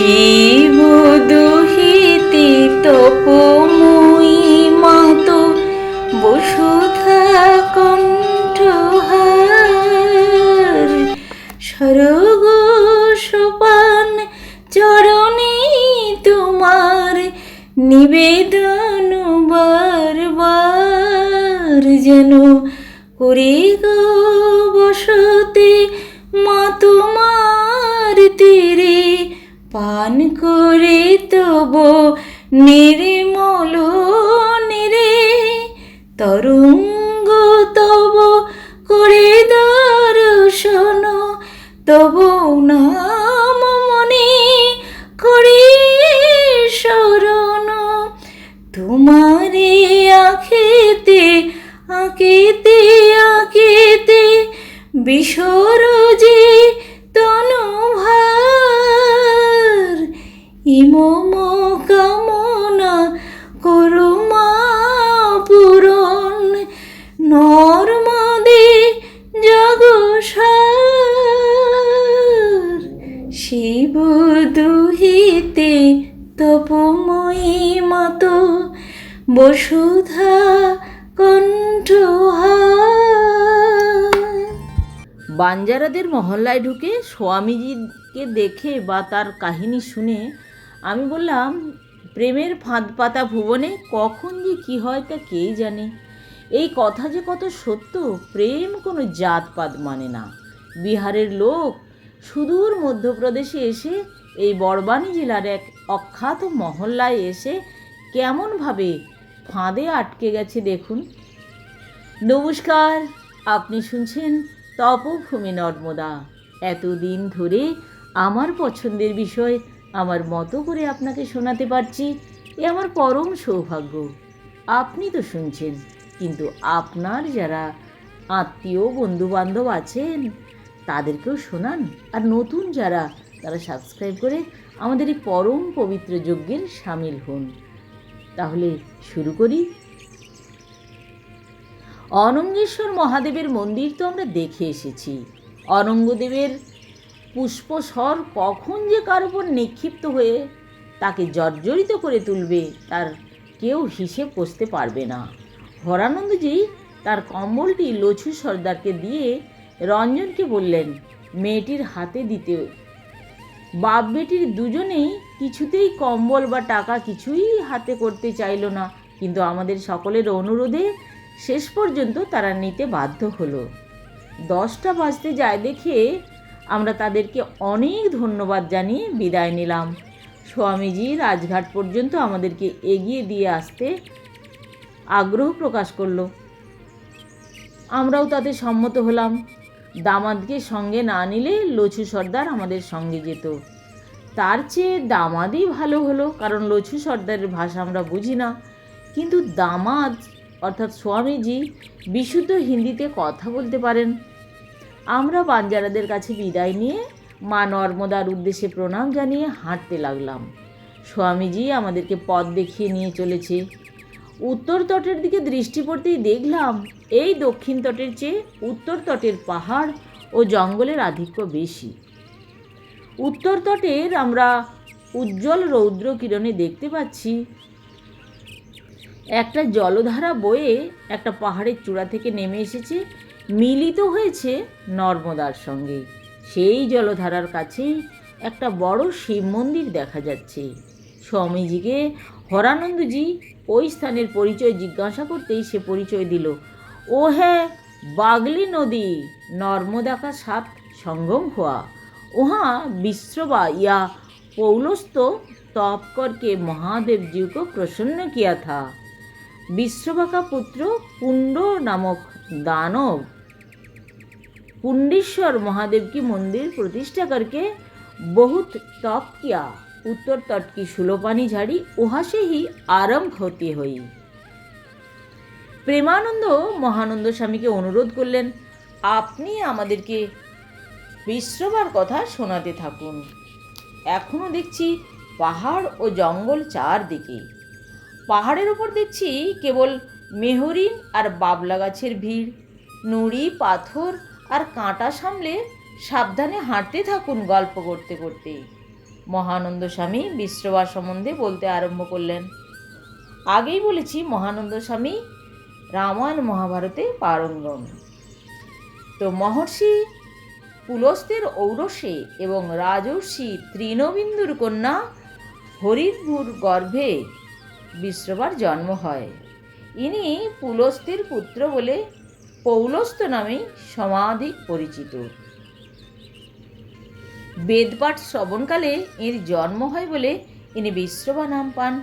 শিব নির্মল নিরে তরঙ্গ তব করে দর্শন, তব নাম মনে করে শরণ। তোমারে আখেতে আঁকেতে আঁকেতে বিসর বসুধা বাঞ্জারাদের মহল্লায় ঢুকে স্বামীজিকে দেখে বা তার কাহিনী শুনে আমি বললাম, প্রেমের ফাঁদ পাতা ভুবনে কখন যে কি হয় তা কে জানে? এই কথা যে কত সত্য, প্রেম কোনো জাতপাত মানে না। বিহারের লোক সুদূর মধ্যপ্রদেশে এসে এই বড়বানি জেলার এক অখ্যাত মহল্লায় এসে কেমনভাবে ফাঁদে আটকে গেছে, দেখুন। নমস্কার, আপনি শুনছেন তপভূমি নর্মদা। এতদিন ধরে আমার পছন্দের বিষয়, আমার মতো করে আপনাকে শোনাতে পারছি, এ আমার পরম সৌভাগ্য। আপনি তো শুনছেন, কিন্তু আপনার যারা আত্মীয়, বন্ধুবান্ধব আছেন, তাদেরকেও শোনান, আর নতুন যারা, তারা সাবস্ক্রাইব করে আমাদের এই পরম পবিত্র যজ্ঞের সামিল হন। তাহলে শুরু করি। অনঙ্গেশ্বর মহাদেবের মন্দির তো আমরা দেখে এসেছি। অনঙ্গদেবের পুষ্পস্বর কখন যে কার উপর নিক্ষিপ্ত হয়ে তাকে জর্জরিত করে তুলবে তার কেউ হিসেব কষতে পারবে না। হরানন্দজি তার কম্বলটি লছু সর্দারকে দিয়ে রঞ্জনকে বললেন, মেয়েটির হাতে দিতে বাপ বেটির দুজনেই কিছুতেই কম্বল বা টাকা কিছুই হাতে করতে চাইল না। কিন্তু আমাদের সকলের অনুরোধে শেষ পর্যন্ত তারা নিতে বাধ্য হলো। দশটা বাজতে যায় দেখে আমরা তাদেরকে অনেক ধন্যবাদ জানিয়ে বিদায় নিলাম। স্বামীজি রাজঘাট পর্যন্ত আমাদেরকে এগিয়ে দিয়ে আসতে আগ্রহ প্রকাশ করল। আমরাও তাতে সম্মত হলাম। দামাদকে সঙ্গে না নিলে লছু সর্দার আমাদের সঙ্গে যেত। তার চেয়ে দামাদই ভালো হলো, কারণ লছু সর্দারের ভাষা আমরা বুঝি না। কিন্তু দামাদ, অর্থাৎ স্বামীজি, বিশুদ্ধ হিন্দিতে কথা বলতে পারেন। আমরা বাঞ্জারাদের কাছে বিদায় নিয়ে মা নর্মদার উদ্দেশ্যে প্রণাম জানিয়ে হাঁটতে লাগলাম। স্বামীজি আমাদেরকে পথ দেখিয়ে নিয়ে চলেছে। উত্তর তটের দিকে দৃষ্টি পড়তেই দেখলাম এই দক্ষিণ তটের চেয়ে উত্তর তটের পাহাড় ও জঙ্গলের আধিক্য বেশি। উত্তর তটের আমরা উজ্জ্বল রৌদ্র কিরণে দেখতে পাচ্ছি। একটা জলধারা বয়ে একটা পাহাড়ের চূড়া থেকে নেমে এসেছে, মিলিত হয়েছে নর্মদার সঙ্গে। সেই জলধারার কাছেই একটা বড় শিব মন্দির দেখা যাচ্ছে। স্বামীজিকে হরানন্দজি ওই স্থানের পরিচয় জিজ্ঞাসা করতেই সে পরিচয় দিল ও হ্যাঁ বাগলি নদী नर्मदा का साथ संगम हुआ वहाँ विश्रवा या पौलस्त तप करके महादेव जी को प्रसन्न किया था विश्रवा का पुत्र कुंड नामक दानव कुंडेश्वर महादेव की मंदिर प्रतिष्ठा करके बहुत तप किया উত্তর তটকি সুলোপানি ঝাড়ি ઉહાશે সেহি આરંભ হতে হই। প্রেমানন্দ মহানন্দ স্বামীকে অনুরোধ করলেন, আপনি আমাদেরকে বিশ্রবার কথা শোনাতে থাকুন। এখনও দেখছি পাহাড় ও জঙ্গল চারদিকে। পাহাড়ের ওপর দেখছি কেবল মেহরিণ আর বাবলা গাছের ভিড়। নুড়ি, পাথর আর কাঁটা সামলে সাবধানে হাঁটতে থাকুন গল্প করতে করতে। মহানন্দ স্বামী বিশ্রবার সম্বন্ধে বলতে আরম্ভ করলেন। আগেই বলেছি মহানন্দ স্বামী রামায়ণ মহাভারতে পারঙ্গম। তো মহর্ষি পুলস্তের ঔরসে এবং রাজর্ষি তৃণবিন্দুর কন্যা হরিদ্ভুর গর্ভে বিশ্রবার জন্ম হয়। ইনি পুলস্তের পুত্র বলে পৌলস্ত নামে সমাধিক পরিচিত। বেদপাঠ শ্রবণকালে এর জন্ম হয় বলে ইনি বিশ্রবা নাম পান।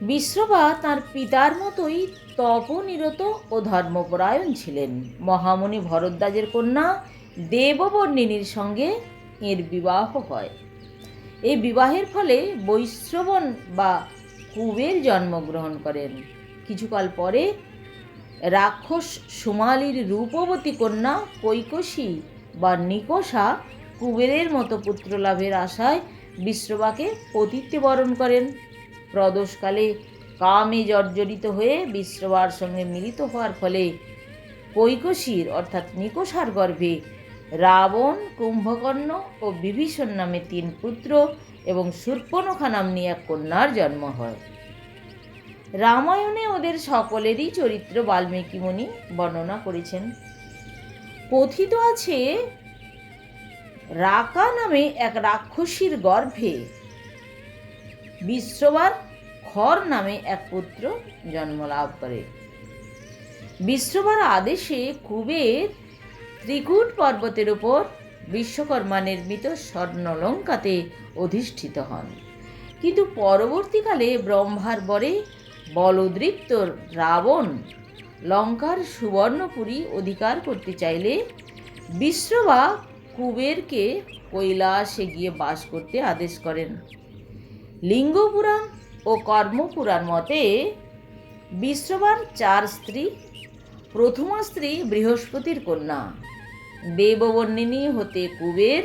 বিশ্রবা তার পিতার মতোই তপনিরত ও ধর্মপরায়ণ ছিলেন। মহামণি ভরদ্বাজের কন্যা দেববর্ণিনীর সঙ্গে এর বিবাহ হয়। এই বিবাহের ফলে বৈশ্রবণ বা কুবের জন্মগ্রহণ করেন। কিছুকাল পরে রাক্ষস সুমালির রূপবতী কন্যা কৈকসী বা নিকষা কুবেরের মতো পুত্র লাভের আশায় বিশ্রবাকে বরণ করেন। প্রদোষকালে কামে জর্জরিত হয়ে বিশ্রবার সঙ্গে মিলিত হওয়ার ফলে কৈকশীর, অর্থাৎ নিকষার গর্ভে রাবণ, কুম্ভকর্ণ ও বিভীষণ নামে তিন পুত্র এবং শূর্পণখা নাম্নী এক কন্যার জন্ম হয়। রামায়ণে ওদের সকলেরই চরিত্র বাল্মীকি মুনি বর্ণনা করেছেন। কথিত আছে রাকা নামে এক রাক্ষসীর গর্ভে। বিশ্ববার খর নামে এক পুত্র জন্ম লাভ করে। বিশ্ববার আদেশে কুবের ত্রিকুট পর্বতের উপর বিশ্বকর্মা নির্মিত স্বর্ণলঙ্কাতে অধিষ্ঠিত হন। কিন্তু পরবর্তীকালে ব্রহ্মার বরে বলদৃপ্ত রাবণ লঙ্কার সুবর্ণপুরী অধিকার করতে চাইলে বিশ্ববা কুবেরকে কৈলাসে গিয়ে বাস করতে আদেশ করেন। লিঙ্গ পুরাণ ও কর্মপুরাণ মতে বিশ্ববার চার স্ত্রী, প্রথমা স্ত্রী বৃহস্পতির কন্যা। দেববর্ণিনী হতে কুবের,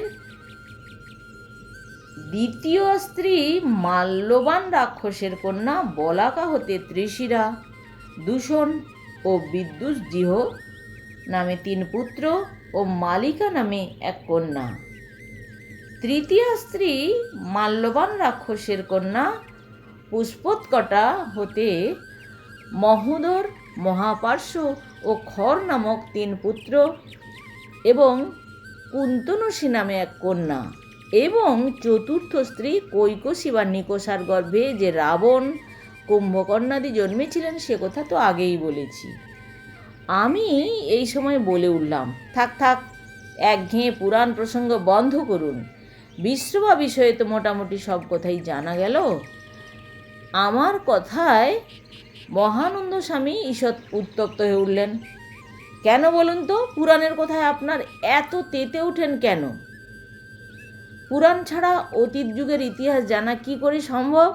দ্বিতীয় স্ত্রী মাল্যবান রাক্ষসের কন্যা বলাকা হতে ত্রিশিরা, দূষণ ও বিদ্যুৎ জিহ নামে তিন পুত্র ও মালিকা নামে এক কন্যা। তৃতীয় স্ত্রী মাল্যবান রাক্ষসের কন্যা পুষ্পোৎকটা হতে মহোদর মহাপার্শ্ব ও খর নামক তিন পুত্র এবং কুন্তনসী নামে এক কন্যা এবং চতুর্থ স্ত্রী কৈকসী বা নিকোষার গর্ভে যে রাবণ, কুম্ভকর্ণাদি জন্মেছিলেন সে কথা তো আগেই বলেছি। আমি এই সময় বলে উঠলাম, থাক থাক, একঘেয়ে পুরাণ প্রসঙ্গ বন্ধ করুন। বিশ্রবা বিষয়ে তো মোটামুটি সব কথাই জানা গেল। আমার কথায় মহানন্দ স্বামী ঈষৎ উত্তপ্ত হয়ে উঠলেন। কেন বলুন তো, পুরাণের কথায় আপনার এত তেতে ওঠেন কেন? পুরাণ ছাড়া অতীত যুগের ইতিহাস জানা কি করে সম্ভব?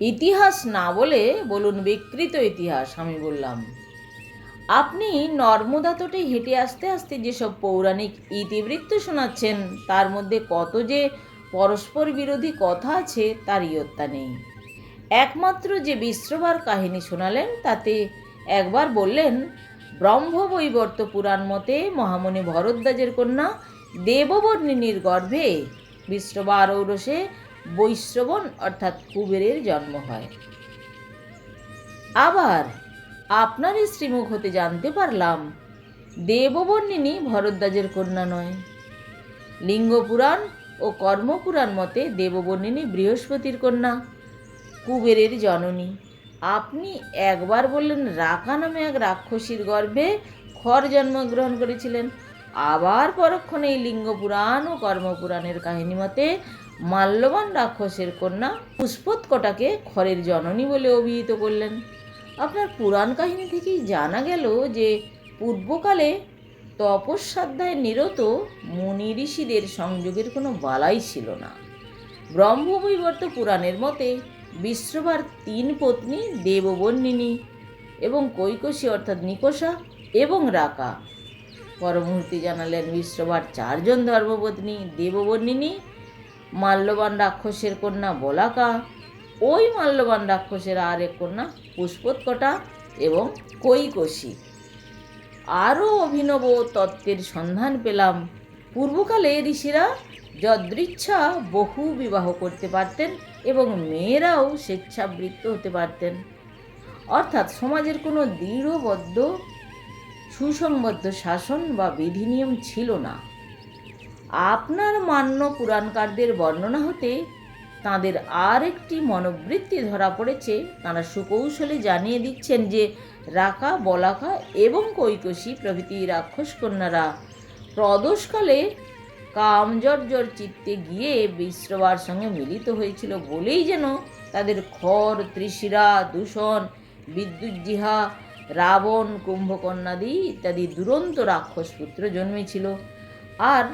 ইতিহাস না বলে বলুন বিকৃত ইতিহাস, আমি বললাম। আপনি নর্মদা তটে হেঁটে আসতে আসতে যেসব পৌরাণিক ইতিবৃত্ত শোনাচ্ছেন, তার মধ্যে কত যে পরস্পর বিরোধী কথা আছে, তার ইয়ত্তা নেই। একমাত্র যে বিশ্রবার কাহিনী শোনালেন, তাতে একবার বললেন, ব্রহ্মবৈবর্ত পুরাণ মতে মহামণি ভরদ্বাজের কন্যা দেববর্ণিনীর গর্ভে বিশ্রবার ঔরসে বৈশ্রবণ, অর্থাৎ কুবেরের জন্ম হয়। আবার আপনারই শ্রীমুখ হতে জানতে পারলাম। দেববর্ণিনী ভরদ্বাজের কন্যা নয়। লিঙ্গ পুরাণ ও কর্মপুরাণ মতে দেববর্ণিনী বৃহস্পতির কন্যা, কুবেরের জননী। আপনি একবার বললেন রাকা নামে এক রাক্ষসীর গর্ভে খর জন্মগ্রহণ করেছিলেন। আবার পরক্ষণে এই লিঙ্গ পুরাণ ও কর্মপুরাণের কাহিনী মতে মাল্যবান রাক্ষসের কন্যা পুষ্পোৎকটাকে খরের জননী বলে অভিহিত করলেন। আপনার পুরাণ কাহিনী থেকেই জানা গেল যে পূর্বকালে তপস্যাধ্যায় নিরত মুনি ঋষিদের সংযোগের কোনো বালাই ছিল না। ব্রহ্মবৈবর্ত পুরাণের মতে বিশ্ববার তিন পত্নী দেববর্ণিনী এবং কৈকসী অর্থাৎ নিকষা এবং রাকা। পরমূর্তি জানালেন বিশ্রবার চারজন ধর্মপত্নী দেববর্ণিনী, মাল্যবান রাক্ষসের কন্যা বলাকা ওই মাল্যবান রাক্ষসের আর এক কন্যা পুষ্পোৎকটা এবং কৈকসী আরও অভিনব তত্ত্বের সন্ধান পেলাম। পূর্বকালে ঋষিরা যদৃচ্ছা বহু বিবাহ করতে পারতেন এবং মেয়েরাও স্বেচ্ছাবৃত্ত হতে পারতেন। অর্থাৎ সমাজের কোনো দৃঢ়বদ্ধ, সুসংবদ্ধ শাসন বা বিধিনিয়ম ছিল না। আপনার মান্য পুরাণকারদের বর্ণনা হতে তাদের আর একটি মনোবৃত্তি ধরা পড়েছে। তারা সুকৌশলে জানিয়ে দিচ্ছেন যে, রাকা, বলাকা এবং কৈকসী প্রভৃতি রাক্ষস কন্যারা প্রদোষকালে কামজর্জর চিত্তে গিয়ে বিশ্রবার সঙ্গে মিলিত হয়েছিল বলেই যেন তাদের খর ত্রিশিরা দূষণ বিদ্যুজ্জিহা রাবণ কুম্ভকন্যাদি ইত্যাদি দুরন্ত রাক্ষস পুত্র জন্মেছিল। আর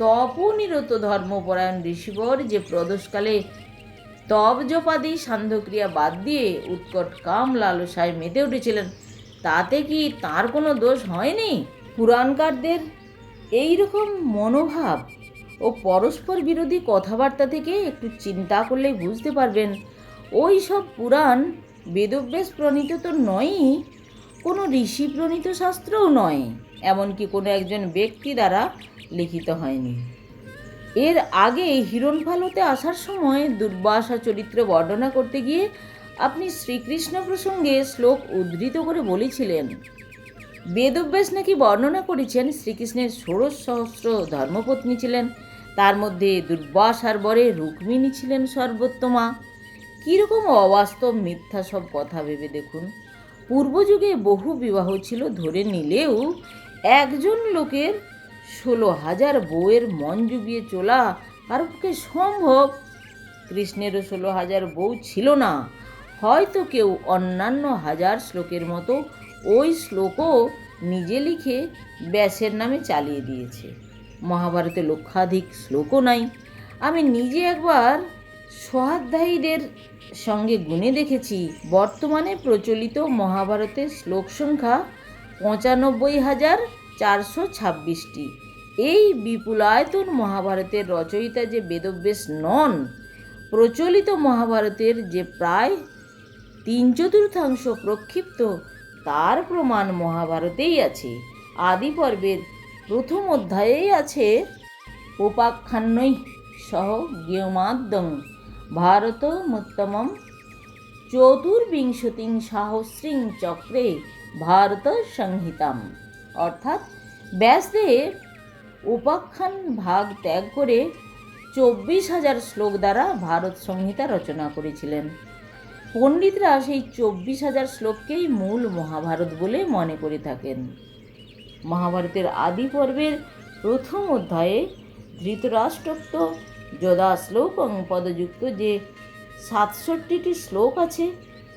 তপনিরত ধর্মপরায়ণ ঋষিবর যে প্রদোষকালে তব জপাদি সান্ধ্যক্রিয়া বাদ দিয়ে উৎকট কাম লালসায় মেতে উঠেছিলেন, তাতে কি তার কোনো দোষ হয়নি? পুরাণকারদের এই রকম মনোভাব ও পরস্পর বিরোধী কথাবার্তা থেকে একটু চিন্তা করলে বুঝতে পারবেন। ওই সব পুরাণ বেদব্যাস প্রণীত তো নয়ই, কোনো ঋষি প্রণীত শাস্ত্রও নয়, এমনকি কোনো একজন ব্যক্তি দ্বারা লিখিত হয়নি। এর আগে হিরণফালতে আসার সময় দুর্বাসা চরিত্র বর্ণনা করতে গিয়ে আপনি শ্রীকৃষ্ণ প্রসঙ্গে শ্লোক উদ্ধৃত করে বলেছিলেন, বেদব্যাস নাকি বর্ণনা করেছেন শ্রীকৃষ্ণের ষোড়শ সহস্র ধর্মপত্নী ছিলেন, তার মধ্যে দুর্বাসার বরে রুক্মিণী ছিলেন সর্বোত্তমা। কীরকম অবাস্তব মিথ্যা সব কথা ভেবে দেখুন। পূর্বযুগে বহু বিবাহ ছিল ধরে নিলেও একজন লোকের ষোলো হাজার বউয়ের মন জুগিয়ে চলা কারও পক্ষে সম্ভব। কৃষ্ণেরও ষোলো হাজার বউ ছিল না। হয়তো কেউ অন্যান্য হাজার শ্লোকের মতো ওই শ্লোকও নিজে লিখে ব্যাসের নামে চালিয়ে দিয়েছে। মহাভারতে লক্ষাধিক শ্লোকও নাই। আমি নিজে একবার সোহাধ্যায়ীদের সঙ্গে গুণে দেখেছি। বর্তমানে প্রচলিত মহাভারতের শ্লোক সংখ্যা পঁচানব্বই হাজার চারশো ছাব্বিশটি। এই বিপুলায়তন মহাভারতের রচয়িতা যে বেদব্যাস নন, প্রচলিত মহাভারতের যে প্রায় তিন চতুর্থাংশ প্রক্ষিপ্ত, তার প্রমাণ মহাভারতেই আছে। আদি পর্বের প্রথম অধ্যায়েই আছে উপাখ্যান্নই সহ জ্ঞমাদ্যং ভারত মুত্তমম চতুর্বিংশতিং সাহস্রিং চক্রে ভারত সংহিতাম অর্থাৎ ব্যাসদেব উপাখ্যান ভাগ ত্যাগ করে চব্বিশ হাজার শ্লোক দ্বারা ভারত সংহিতা রচনা করেছিলেন। পণ্ডিতরা সেই চব্বিশ হাজার শ্লোককেই মূল মহাভারত বলে মনে করে থাকেন। মহাভারতের আদি পর্বের প্রথম অধ্যায়ে ধৃতরাষ্ট্রোক্ত যদা শ্লোকং পদযুক্ত যে সাতষট্টিটি শ্লোক আছে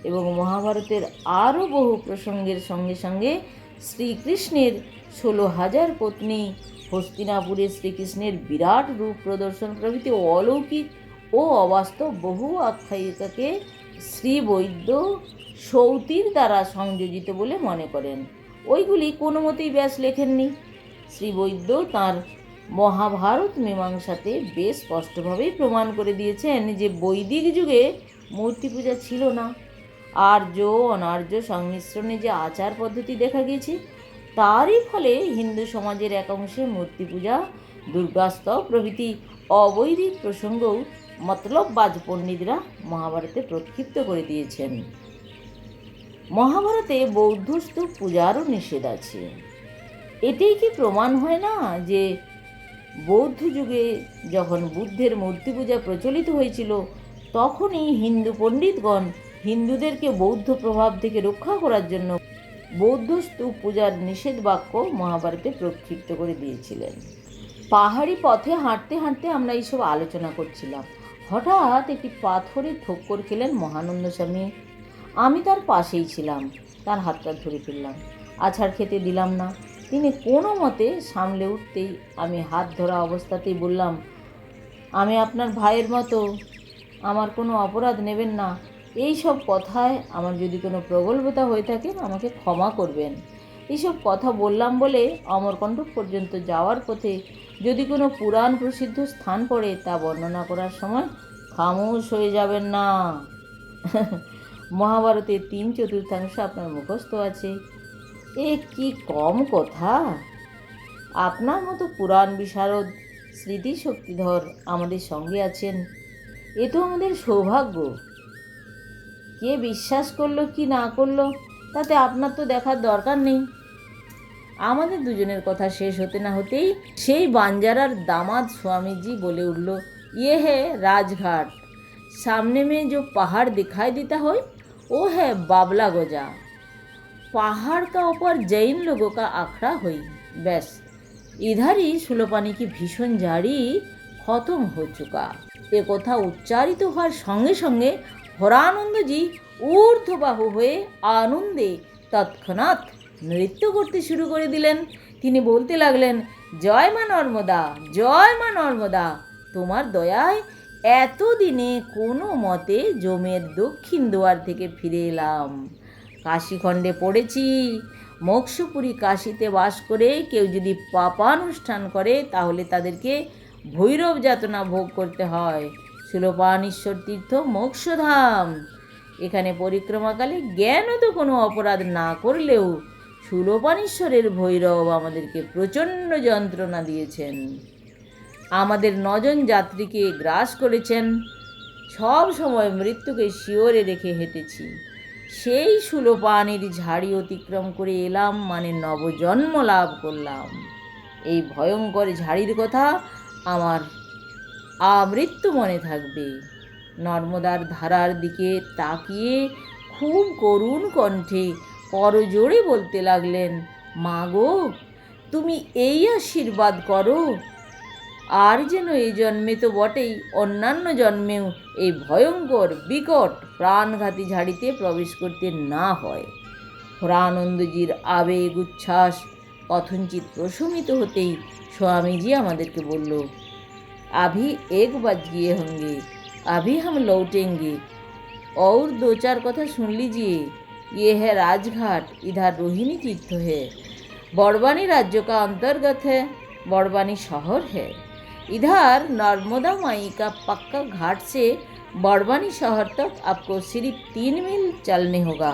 এবং মহাভারতের আরও বহু প্রসঙ্গের সঙ্গে সঙ্গে শ্রীকৃষ্ণের ষোলো হাজার পত্নী হস্তিনাপুরে শ্রীকৃষ্ণের বিরাট রূপ প্রদর্শন প্রভৃতি অলৌকিক ও অবাস্তব বহু আখ্যায়িকাকে শ্রীবৈদ্য সৌতির দ্বারা সংযোজিত বলে মনে করেন। ওইগুলি কোনো মতেই ব্যাস লেখেননি। শ্রীবৈদ্য তাঁর মহাভারত মীমাংসাতে বেশ স্পষ্টভাবেই প্রমাণ করে দিয়েছেন যে বৈদিক যুগে মূর্তি পূজা ছিল না। আর্য অনার্য সংমিশ্রণে যে আচার পদ্ধতি দেখা গিয়েছে, তারই ফলে হিন্দু সমাজের এক অংশে মূর্তি পূজা, দুর্গাস্তব প্রভৃতি অবৈদিক প্রসঙ্গও মতলববাজ পণ্ডিতরা মহাভারতে প্রক্ষিপ্ত করে দিয়েছেন। মহাভারতে বৌদ্ধ স্তূপ পূজারও নিষেধ আছে। এতেই কি প্রমাণ হয় না যে বৌদ্ধ যুগে যখন বুদ্ধের মূর্তি পূজা প্রচলিত হয়েছিল, তখনই হিন্দু পণ্ডিতগণ হিন্দুদেরকে বৌদ্ধ প্রভাব থেকে রক্ষা করার জন্য বৌদ্ধ স্তূপ পূজার নিষেধ বাক্য মহাভারতে প্রক্ষিপ্ত করে দিয়েছিলেন। পাহাড়ি পথে হাঁটতে হাঁটতে আমরা এইসব আলোচনা করছিলাম। হঠাৎ একটি পাথরে ঠোক্কর খেলেন মহানন্দ স্বামী। আমি তার পাশেই ছিলাম, তার হাতটা ধরে ফেললাম। আছাড় খেতে দিলাম না। তিনি কোনো মতে সামলে উঠতেই আমি হাত ধরা অবস্থাতেই বললাম, আমি আপনার ভাইয়ের মতো। আমার কোনো অপরাধ নেবেন না। এই সব কথায় আমার যদি কোনো প্রগল্ভতা হয়ে থাকে, আমাকে ক্ষমা করবেন। এইসব কথা বললাম বলে অমরকণ্টক পর্যন্ত যাওয়ার পথে যদি কোনো পুরাণ প্রসিদ্ধ স্থান পড়ে, তা বর্ণনা করার সময় খামোশ হয়ে যাবেন না। মহাভারতের তিন চতুর্থাংশ আপনার মুখস্থ আছে। এ কি কম কথা! আপনার মতো পুরাণ বিশারদ স্মৃতিশক্তিধর আমাদের সঙ্গে আছেন। এ তো আমাদের সৌভাগ্য। কে বিশ্বাস করলো কি না করলো তাতে আপনার তো দেখার দরকার নেই আমাদের দুজনের কথা শেষ হতে না হতেই সেই বাঞ্জারার দামাদ স্বামীজি বলে উঠল ইয়ে হে রাজঘাট সামনে में जो पहाड़ दिखाई देता हो वो है बाबला गोजा पहाड़ का ऊपर जैन लोगों का आखड़ा हुई बस इधर ही सुलोपानी की ভীষণ জারি খতম हो चुका এ কথা উচ্চারিত হওয়ার সঙ্গে সঙ্গে হরানন্দজি ঊর্ধ্ববাহু হয়ে আনন্দে তৎক্ষণাৎ নৃত্য করতে শুরু করে দিলেন। তিনি বলতে লাগলেন, জয় মা নর্মদা, জয় মা নর্মদা, তোমার দয়ায় এতদিনে কোনো মতে জমের দক্ষিণ দুয়ার থেকে ফিরে এলাম। কাশীখণ্ডে পড়েছি, মোক্ষপুরী কাশীতে বাস করে কেউ যদি পাপানুষ্ঠান করে তাহলে তাদেরকে ভৈরব যাতনা ভোগ করতে হয়। সুলোপানেশ্বর তীর্থ মোক্ষধাম। এখানে পরিক্রমাকালে তো কোনো অপরাধ না করলেও সুলোপানেশ্বরের ভৈরব আমাদেরকে প্রচণ্ড যন্ত্রণা দিয়েছেন। আমাদের নজন যাত্রীকে গ্রাস করেছেন। সব সময় মৃত্যুকে শিওরে রেখে হেঁটেছি। সেই সুলোপানির ঝাড়ি অতিক্রম করে এলাম মানে নবজন্ম লাভ করলাম। এই ভয়ঙ্কর ঝাড়ির কথা আমার আমৃত্যু মনে থাকবে। নর্মদার ধারার দিকে তাকিয়ে খুব করুণ কণ্ঠে করজোড়ে বলতে লাগলেন, মা গো, তুমি এই আশীর্বাদ করো। আর যেন এই জন্মে তো বটেই, অন্যান্য জন্মেও এই ভয়ঙ্কর, বিকট প্রাণঘাতী ঝাড়িতে প্রবেশ করতে না হয়। হরানন্দজির আবেগ, উচ্ছ্বাস কথঞ্চিত প্রশমিত হতেই স্বামীজি আমাদেরকে বলল अभी एक बज गए होंगे अभी हम लौटेंगे और दो चार कथा सुन लीजिए ये है राजघाट इधर रोहिणी तीर्थ है बड़वानी राज्य का अंतर्गत है बड़वानी शहर है इधर नर्मदा माई का पक्का घाट से बड़वानी शहर तक आपको सिर्फ तीन मील चलने होगा